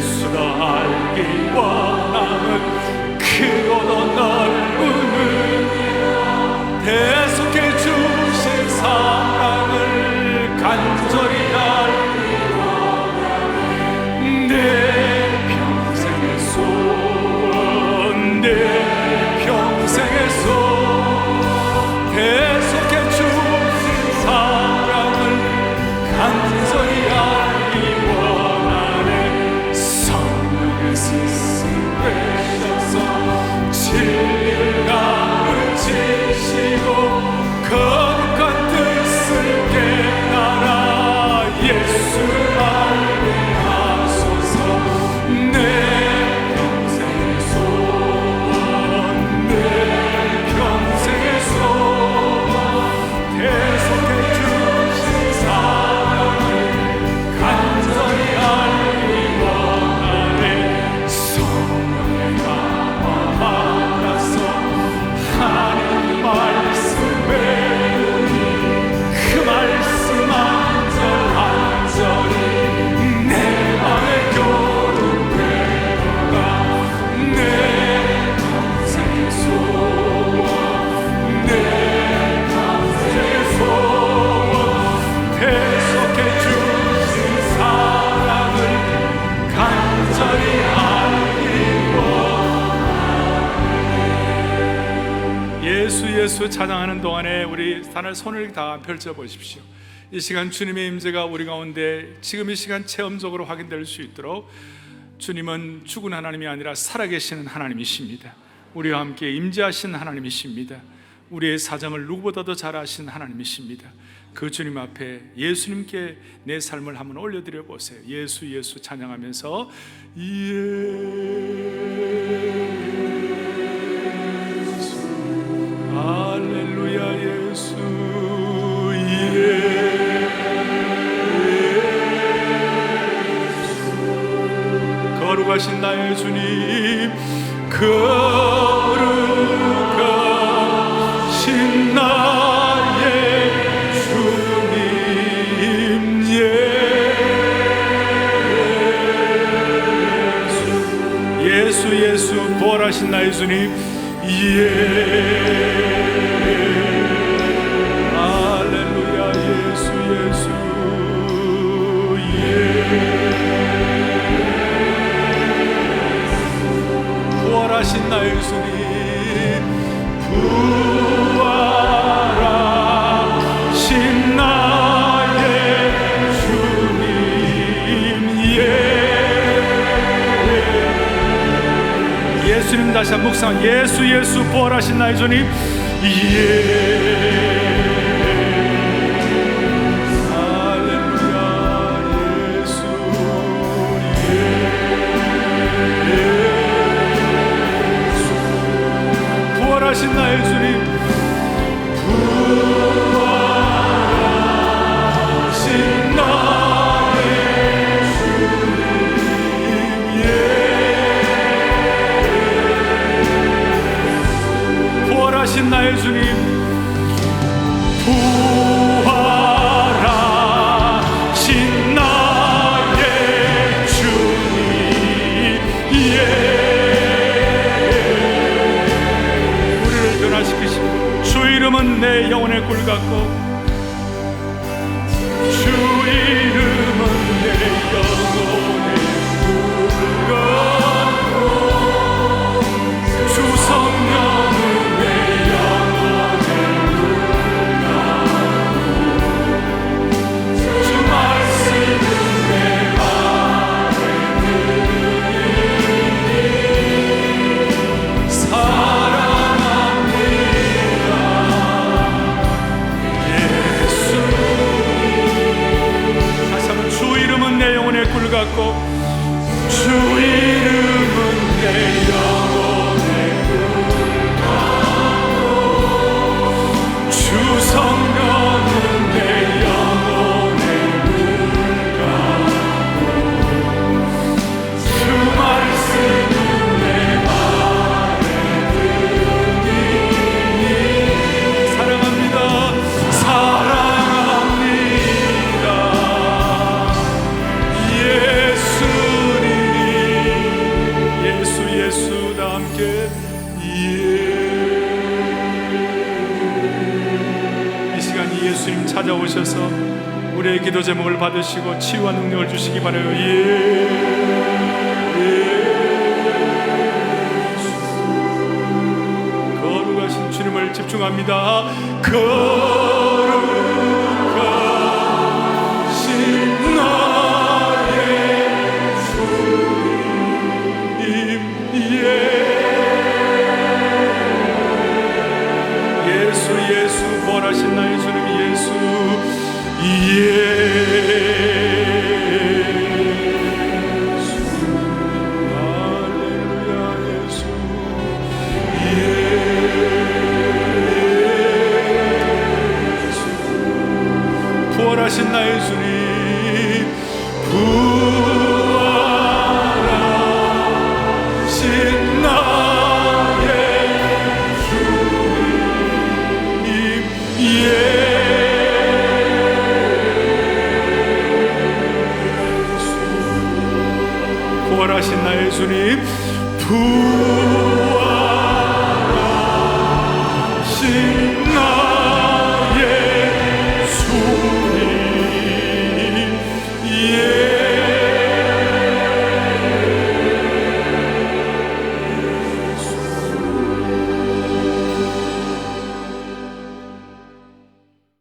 예수가 알기 원하는 크고도 넓 예수 예수 찬양하는 동안에 우리 하늘 손을 다 펼쳐 보십시오. 이 시간 주님의 임재가 우리 가운데 지금 이 시간 체험적으로 확인될 수 있도록 주님은 죽은 하나님이 아니라 살아계시는 하나님이십니다. 우리와 함께 임재하신 하나님이십니다. 우리의 사정을 누구보다도 잘 아신 하나님이십니다. 그 주님 앞에 예수님께 내 삶을 한번 올려드려 보세요. 예수 예수 찬양하면서 예 거룩하신 나의 주님 거룩하신 나의 주님 예수 예수 예수 부활하신 나의 주님 예 예수님 다시 한 묵상 예수 예수 부활하신 나의 주님 예 주 오셔서 우리의 기도 제목을 받으시고 치유와 능력을 주시기 바라요. 예수. 거룩하신 주님을 집중합니다. 거 예. 예수 예수 부활하신 나의 주님 예수 예 부활하신 나의 주님 부활